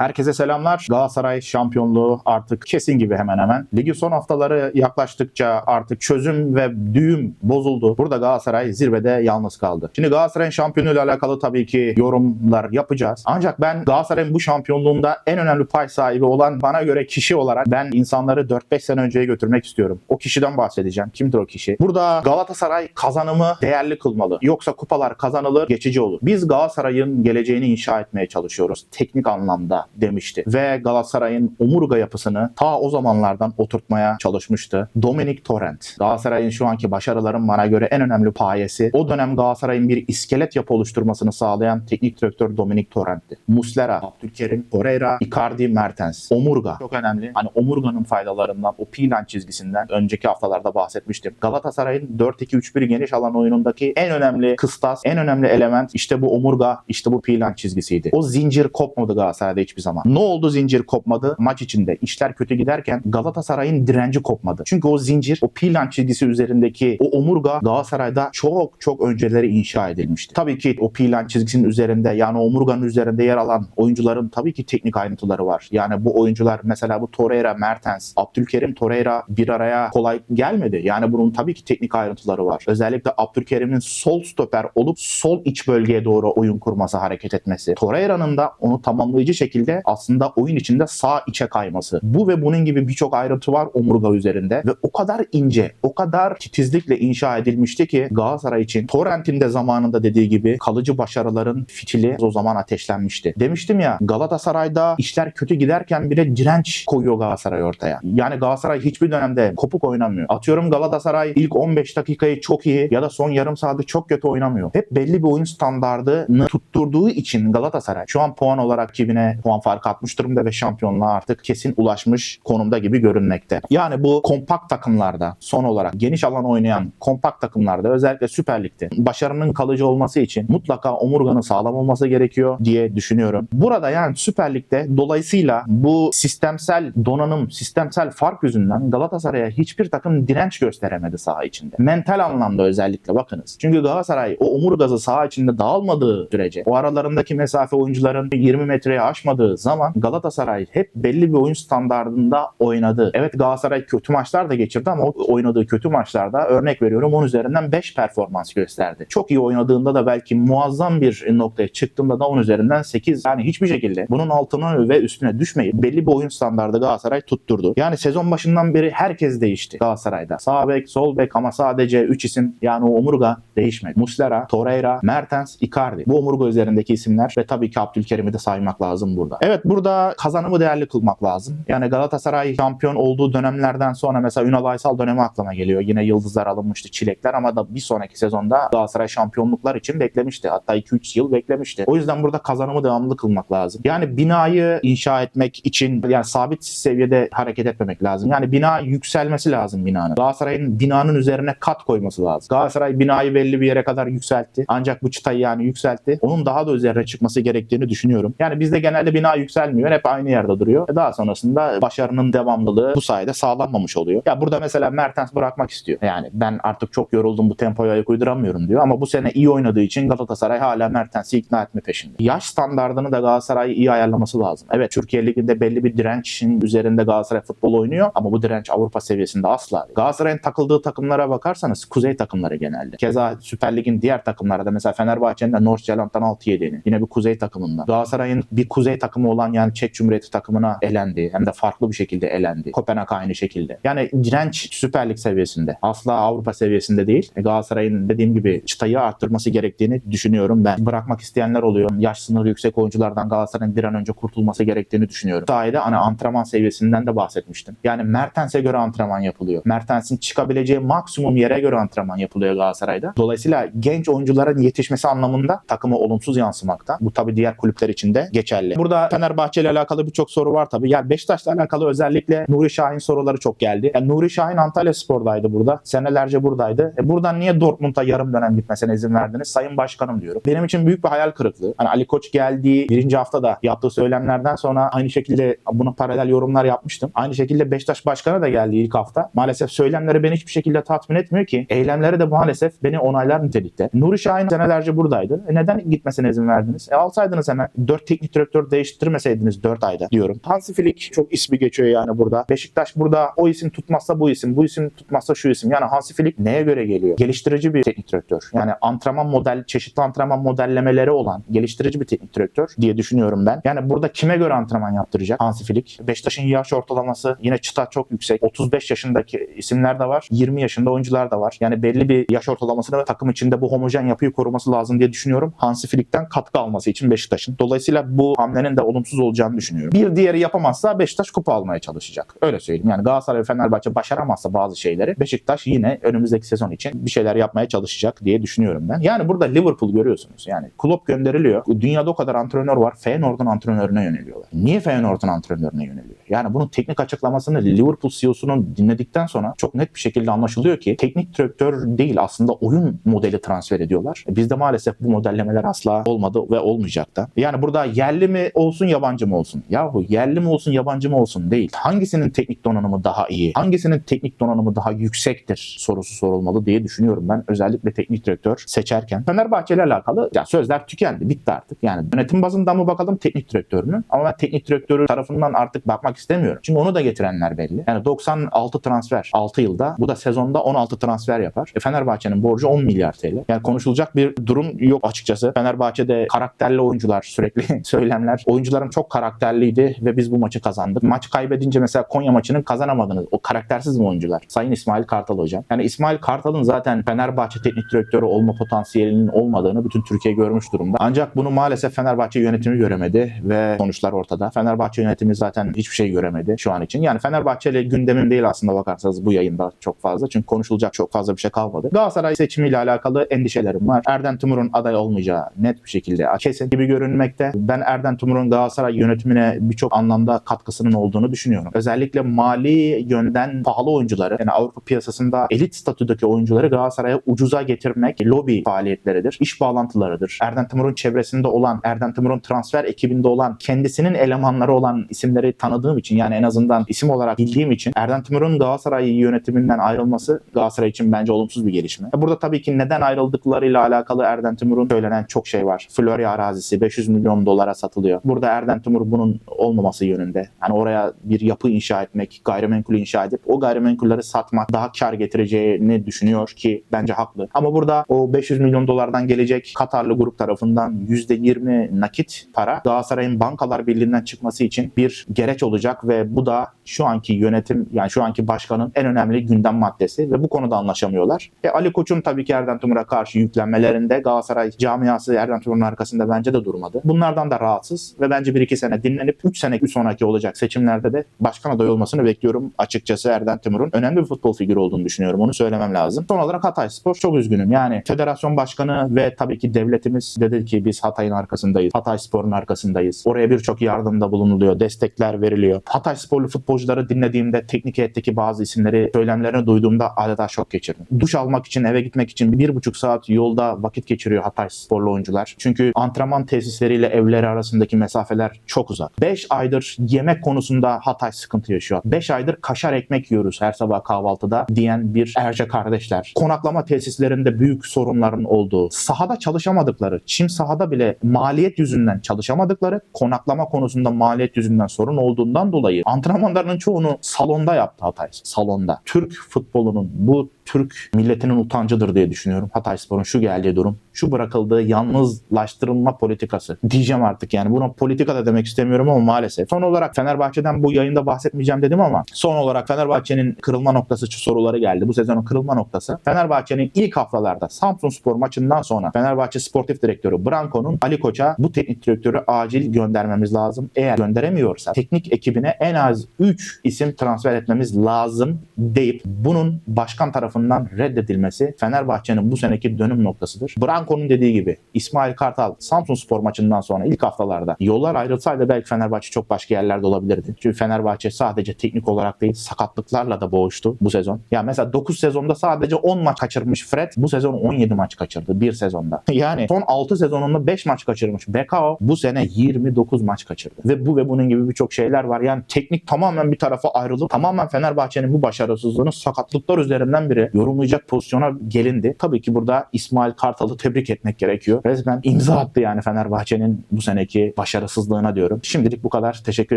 Herkese selamlar. Galatasaray şampiyonluğu artık kesin gibi hemen hemen. Ligi son haftaları yaklaştıkça artık çözüm ve düğüm bozuldu. Burada Galatasaray zirvede yalnız kaldı. Şimdi Galatasaray'ın şampiyonluğuyla alakalı tabii ki yorumlar yapacağız. Ancak ben Galatasaray'ın bu şampiyonluğunda en önemli pay sahibi olan bana göre kişi olarak ben insanları 4-5 sene önceye götürmek istiyorum. O kişiden bahsedeceğim. Kimdir o kişi? Burada Galatasaray kazanımı değerli kılmalı. Yoksa kupalar kazanılır, geçici olur. Biz Galatasaray'ın geleceğini inşa etmeye çalışıyoruz. Teknik anlamda demişti. Ve Galatasaray'ın omurga yapısını ta o zamanlardan oturtmaya çalışmıştı. Dominic Torrent. Galatasaray'ın şu anki başarıların bana göre en önemli payesi. O dönem Galatasaray'ın bir iskelet yapı oluşturmasını sağlayan teknik direktör Dominic Torrent'ti. Muslera, Abdülkerim, Torreira, Icardi, Mertens. Omurga. Çok önemli. Hani omurganın faydalarından, o plan çizgisinden önceki haftalarda bahsetmiştim. Galatasaray'ın 4-2-3-1 geniş alan oyunundaki en önemli kıstas, en önemli element işte bu omurga, işte bu plan çizgisiydi. O zincir kopmadı Galatasaray'da hiçbir zaman. Ne oldu zincir kopmadı? Maç içinde işler kötü giderken Galatasaray'ın direnci kopmadı. Çünkü o zincir, o plan çizgisi üzerindeki o omurga Galatasaray'da çok çok önceleri inşa edilmişti. Tabii ki o plan çizgisinin üzerinde yani omurganın üzerinde yer alan oyuncuların tabii ki teknik ayrıntıları var. Yani bu oyuncular mesela bu Torreira, Mertens, Abdülkerim, Torreira bir araya kolay gelmedi. Yani bunun tabii ki teknik ayrıntıları var. Özellikle Abdülkerim'in sol stoper olup sol iç bölgeye doğru oyun kurması, hareket etmesi. Torreira'nın da onu tamamlayıcı şekilde aslında oyun içinde sağ içe kayması. Bu ve bunun gibi birçok ayrıntı var omurga üzerinde ve o kadar ince, o kadar titizlikle inşa edilmişti ki Galatasaray için Torrent'in de zamanında dediği gibi kalıcı başarıların fitili o zaman ateşlenmişti. Demiştim ya Galatasaray'da işler kötü giderken bile direnç koyuyor Galatasaray ortaya. Yani Galatasaray hiçbir dönemde kopuk oynamıyor. Atıyorum Galatasaray ilk 15 dakikayı çok iyi ya da son yarım saati çok kötü oynamıyor. Hep belli bir oyun standardını tutturduğu için Galatasaray şu an puan olarak rakibine puan farkı atmış durumda ve şampiyonluğa artık kesin ulaşmış konumda gibi görünmekte. Yani bu kompakt takımlarda son olarak geniş alan oynayan kompakt takımlarda özellikle Süper Lig'de başarının kalıcı olması için mutlaka omurganın sağlam olması gerekiyor diye düşünüyorum. Burada yani Süper Lig'de dolayısıyla bu sistemsel donanım, sistemsel fark yüzünden Galatasaray'a hiçbir takım direnç gösteremedi saha içinde. Mental anlamda özellikle bakınız. Çünkü Galatasaray o omurgası saha içinde dağılmadığı sürece o aralarındaki mesafe oyuncuların 20 metreye aşmadığı zaman Galatasaray hep belli bir oyun standardında oynadı. Evet Galatasaray kötü maçlar da geçirdi ama o oynadığı kötü maçlarda örnek veriyorum 10 üzerinden 5 performans gösterdi. Çok iyi oynadığında da belki muazzam bir noktaya çıktığında da 10 üzerinden 8 yani hiçbir şekilde bunun altına ve üstüne düşmeyip belli bir oyun standardı Galatasaray tutturdu. Yani sezon başından beri herkes değişti Galatasaray'da. Sağ bek, sol bek ama sadece 3 isim yani o omurga değişmedi. Muslera, Torreira, Mertens, Icardi. Bu omurga üzerindeki isimler ve tabii ki Abdülkerim'i de saymak lazım burada. Evet burada kazanımı değerli kılmak lazım. Yani Galatasaray şampiyon olduğu dönemlerden sonra mesela Ünal Aysal dönemi aklıma geliyor. Yine yıldızlar alınmıştı, çilekler ama da bir sonraki sezonda Galatasaray şampiyonluklar için beklemişti. Hatta 2-3 yıl beklemişti. O yüzden burada kazanımı devamlı kılmak lazım. Yani binayı inşa etmek için yani sabit seviyede hareket etmemek lazım. Yani bina yükselmesi lazım binanın. Galatasaray'ın binanın üzerine kat koyması lazım. Galatasaray binayı belli bir yere kadar yükseltti. Ancak bu çıtayı yani yükseltti. Onun daha da üzerine çıkması gerektiğini düşünüyorum. Yani bizde genelde bina yükselmiyor. Hep aynı yerde duruyor. E Daha sonrasında başarının devamlılığı bu sayede sağlanmamış oluyor. Ya burada mesela Mertens bırakmak istiyor. Yani ben artık çok yoruldum bu tempoya ayak uyduramıyorum diyor. Ama bu sene iyi oynadığı için Galatasaray hala Mertens'i ikna etme peşinde. Yaş standardını da Galatasaray iyi ayarlaması lazım. Evet Türkiye Ligi'nde belli bir dirençin üzerinde Galatasaray futbol oynuyor ama bu direnç Avrupa seviyesinde asla. Galatasaray'ın takıldığı takımlara bakarsanız kuzey takımları genelde. Keza Süper Lig'in diğer takımları da mesela Fenerbahçe'nin de Nordsjælland'dan 6 yediğini. Yine bir kuzey takımından. Galatasaray'ın bir kuzey takımı olan yani Çek Cumhuriyeti takımına elendi. Hem de farklı bir şekilde elendi. Kopenhag aynı şekilde. Yani direnç Süper Lig seviyesinde. Asla Avrupa seviyesinde değil. E, Galatasaray'ın dediğim gibi çıtayı arttırması gerektiğini düşünüyorum ben. Bırakmak isteyenler oluyor. Yaş sınırı yüksek oyunculardan Galatasaray'ın bir an önce kurtulması gerektiğini düşünüyorum. Sayede hani antrenman seviyesinden de bahsetmiştim. Yani Mertens'e göre antrenman yapılıyor. Mertens'in çıkabileceği maksimum yere göre antrenman yapılıyor Galatasaray'da. Dolayısıyla genç oyuncuların yetişmesi anlamında takımı olumsuz yansımakta. Bu tabii diğer kulüpler için de geçerli. Burada Fenerbahçe ile alakalı birçok soru var tabii. Yani Beşiktaş'la alakalı özellikle Nuri Şahin soruları çok geldi. Yani Nuri Şahin Antalya Spor'daydı burada. Senelerce buradaydı. E buradan niye Dortmund'a yarım dönem gitmesine izin verdiniz? Sayın Başkanım diyorum. Benim için büyük bir hayal kırıklığı. Hani Ali Koç geldiği birinci haftada yaptığı söylemlerden sonra aynı şekilde buna paralel yorumlar yapmıştım. Aynı şekilde Beşiktaş Başkanı da geldi ilk hafta. Maalesef söylemleri beni hiçbir şekilde tatmin etmiyor ki. Eylemleri de maalesef beni onaylar nitelikte. Nuri Şahin senelerce buradaydı. E neden gitmesine izin verdiniz? E alsaydınız hemen. Dört teknik direktör değiş geliştirmeseydiniz 4 ayda diyorum. Hansi Flick çok ismi geçiyor yani burada. Beşiktaş burada o isim tutmazsa bu isim, bu isim tutmazsa şu isim. Yani Hansi Flick neye göre geliyor? Geliştirici bir teknik direktör. Yani antrenman model, çeşitli antrenman modellemeleri olan geliştirici bir teknik direktör diye düşünüyorum ben. Yani burada kime göre antrenman yaptıracak Hansi Flick? Beşiktaş'ın yaş ortalaması yine çıta çok yüksek. 35 yaşındaki isimler de var. 20 yaşında oyuncular da var. Yani belli bir yaş ortalamasını takım içinde bu homojen yapıyı koruması lazım diye düşünüyorum. Hansi Flick'ten katkı alması için Beşiktaş'ın. Dolayısıyla bu hamlenin de olumsuz olacağını düşünüyorum. Bir diğeri yapamazsa Beşiktaş kupa almaya çalışacak. Öyle söyleyeyim. Yani Galatasaray ve Fenerbahçe başaramazsa bazı şeyleri Beşiktaş yine önümüzdeki sezon için bir şeyler yapmaya çalışacak diye düşünüyorum ben. Yani burada Liverpool görüyorsunuz. Yani Klopp gönderiliyor. Dünyada o kadar antrenör var. Feyenoord'un antrenörüne yöneliyorlar. Niye Feyenoord'un antrenörüne yöneliyor? Yani bunun teknik açıklamasını Liverpool CEO'sunun dinledikten sonra çok net bir şekilde anlaşılıyor ki teknik direktör değil aslında oyun modeli transfer ediyorlar. E Bizde maalesef bu modellemeler asla olmadı ve olmayacak da. Yani burada yerli mi olsun yabancı mı olsun? Yahu yerli mi olsun yabancı mı olsun değil. Hangisinin teknik donanımı daha iyi? Hangisinin teknik donanımı daha yüksektir sorusu sorulmalı diye düşünüyorum ben özellikle teknik direktör seçerken. Fenerbahçe ile alakalı ya sözler tükendi bitti artık. Yani yönetim bazında mı bakalım teknik direktör mü? Ama ben teknik direktörü tarafından artık bakmak istemiyorum. Çünkü onu da getirenler belli. Yani 96 transfer 6 yılda. Bu da sezonda 16 transfer yapar. E Fenerbahçe'nin borcu 10 milyar TL. Yani konuşulacak bir durum yok açıkçası. Fenerbahçe'de karakterli oyuncular sürekli söylemler. Oyuncularım çok karakterliydi ve biz bu maçı kazandık. Maç kaybedince mesela Konya maçının kazanamadınız. O karaktersiz mi oyuncular? Sayın İsmail Kartal hocam. Yani İsmail Kartal'ın zaten Fenerbahçe teknik direktörü olma potansiyelinin olmadığını bütün Türkiye görmüş durumda. Ancak bunu maalesef Fenerbahçe yönetimi göremedi ve sonuçlar ortada. Fenerbahçe yönetimi zaten hiçbir şey göremedi şu an için. Yani Fenerbahçe ile gündemim değil aslında bakarsanız bu yayında çok fazla. Çünkü konuşulacak çok fazla bir şey kalmadı. Galatasaray seçimiyle alakalı endişelerim var. Erden Timur'un aday olmayacağı net bir şekilde kesin gibi görünmekte. Ben Erden Timur'un Galatasaray yönetimine birçok anlamda katkısının olduğunu düşünüyorum. Özellikle mali yönden pahalı oyuncuları yani Avrupa piyasasında elit statüdeki oyuncuları Galatasaray'a ucuza getirmek lobi faaliyetleridir. iş bağlantılarıdır. Erden Timur'un çevresinde olan, Erden Timur'un transfer ekibinde olan, kendisinin elemanları olan isimleri tanıdığım için yani en azından isim olarak bildiğim için Erden Timur'un Galatasaray yönetiminden ayrılması Galatasaray için bence olumsuz bir gelişme. Burada tabii ki neden ayrıldıklarıyla alakalı Erden Timur'un söylenen çok şey var. Florya arazisi 500 milyon dolara satılıyor. Burada Erden Timur bunun olmaması yönünde. Yani oraya bir yapı inşa etmek, gayrimenkul inşa edip o gayrimenkulleri satmak daha kar getireceğini düşünüyor ki bence haklı. Ama burada o 500 milyon dolardan gelecek Katarlı grup tarafından %20 nakit para Galatasaray'ın bankalar birliğinden çıkması için bir gereç olacak ve bu da şu anki yönetim yani şu anki başkanın en önemli gündem maddesi ve bu konuda anlaşamıyorlar. E Ali Koç'un tabii ki Erden Timur'a karşı yüklenmelerinde Galatasaray camiası Erden Timur'un arkasında bence de durmadı. Bunlardan da rahatsız ve bence 1-2 sene dinlenip 3 sene sonraki olacak seçimlerde de başkan adayı olmasını bekliyorum. Açıkçası Erden Timur'un önemli bir futbol figürü olduğunu düşünüyorum. Onu söylemem lazım. Son olarak Hatay Spor çok üzgünüm. Yani federasyon başkanı ve tabii ki devletimiz dedi ki biz Hatay'ın arkasındayız. Hatay Spor'un arkasındayız. Oraya birçok yardımda bulunuluyor. Destekler veriliyor. Hatay Sporlu futbolcuları dinlediğimde teknik heyetteki bazı isimleri söylemlerini duyduğumda adeta şok geçirdim. Duş almak için eve gitmek için bir buçuk saat yolda vakit geçiriyor Hatay Sporlu oyuncular. Çünkü antrenman tesisleriyle evleri arasındaki mesafeler çok uzak. 5 aydır yemek konusunda Hatay sıkıntı yaşıyor. 5 aydır kaşar ekmek yiyoruz her sabah kahvaltıda diyen bir Erce kardeşler. Konaklama tesislerinde büyük sorunların olduğu, sahada çalışamadıkları, çim sahada bile maliyet yüzünden çalışamadıkları, konaklama konusunda maliyet yüzünden sorun olduğundan dolayı antrenmanlarının çoğunu salonda yaptı Hatay. Salonda. Türk futbolunun bu Türk milletinin utancıdır diye düşünüyorum. Hatayspor'un şu geldiği durum, şu bırakıldığı yalnızlaştırılma politikası. Diyeceğim artık yani buna politika da demek istemiyorum ama maalesef. Son olarak Fenerbahçe'den bu yayında bahsetmeyeceğim dedim ama son olarak Fenerbahçe'nin kırılma noktası soruları geldi. Bu sezonun kırılma noktası. Fenerbahçe'nin ilk haftalarda Samsun Spor maçından sonra Fenerbahçe Sportif Direktörü Branko'nun Ali Koç'a bu teknik direktörü acil göndermemiz lazım. Eğer gönderemiyorsa teknik ekibine en az 3 isim transfer etmemiz lazım deyip bunun başkan tarafından reddedilmesi Fenerbahçe'nin bu seneki dönüm noktasıdır. Branko'nun dediği gibi İsmail Kartal Samsun Spor maçından sonra ilk haftalarda yollar ayrılsaydı belki Fenerbahçe çok başka yerlerde olabilirdi. Çünkü Fenerbahçe sadece teknik olarak değil sakatlıklarla da boğuştu bu sezon. Ya mesela 9 sezonda sadece 10 maç kaçırmış Fred. Bu sezon 17 maç kaçırdı bir sezonda. Yani son 6 sezonunda 5 maç kaçırmış. Bekao bu sene 29 maç kaçırdı. Ve bu ve bunun gibi birçok şeyler var. Yani teknik tamamen bir tarafa ayrılıp tamamen Fenerbahçe'nin bu başarısızlığını sakatlıklar üzerinden biri yorumlayacak pozisyona gelindi. Tabii ki burada İsmail Kartal'ı tebrik etmek gerekiyor. Resmen imza attı yani Fenerbahçe'nin bu seneki başarısızlığına diyorum. Şimdilik bu kadar. Teşekkür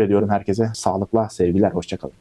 ediyorum herkese. Sağlıkla sevgiler. Hoşçakalın.